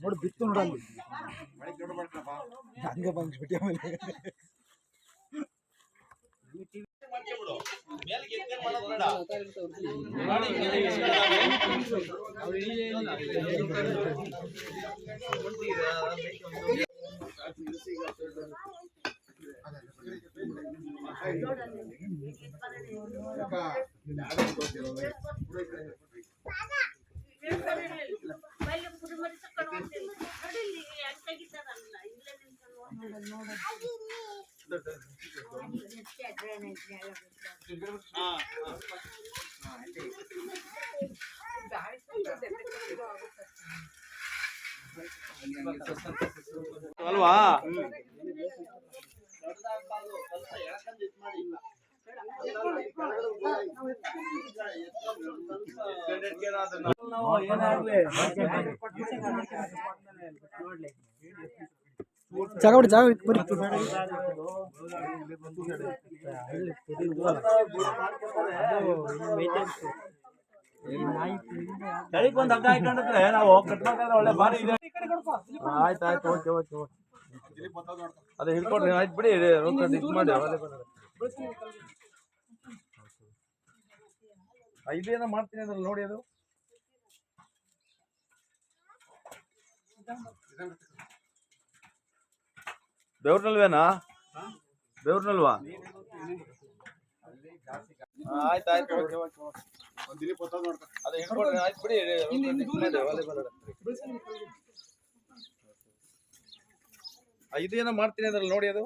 ನೋಡು ಬಿತ್ತು ನೋಡು ಅಲ್ಲಿ ಹಂಗೆ ಬಂದ್ಬಿಟ್ಟು ಆಮೇಲೆ ಅಲ್ವಾ ಜಾಗ ಬಿಡಿ ಜಾಗ ಬಿಡಿ, ಬರ್ರಿ ತಳಿಗ್ ಒಂದ್ ಹಗ್ಗ ಹಾಕೊಂಡ್ರೆ ನಾವು ಕಟ್ಬೇಕಾದ್ರೆ ಒಳ್ಳೆ ಬಾರಿ ಇದೆ ಆಯ್ತು ಆಯ್ತು ಓಕೆ ಓಕೆ ಓಕೆ ಅದೇ ಹಿಡ್ಕೊಡ್ರಿ ಆಯ್ತು ಬಿಡಿ, ಇದು ಮಾಡಿ ಇದೇನೋ ಮಾಡ್ತೀನಿ ಅಂದ್ರೆ ನೋಡಿ ಅದು. ಬೆವ್ರನಲ್ವೇನಾ ಬೆವ್ರನಲ್ವಾ ಆಯ್ತು ಆಯ್ತು, ಓಕೆ ಓಕೆ. ಅದೇ ಹಿಡ್ಕೊಡ್ರಿ ಆಯ್ತು ಬಿಡಿ ಇದೇನೋ ಮಾಡ್ತೀನಿ ಅಂದ್ರೆ ನೋಡಿ ಅದು.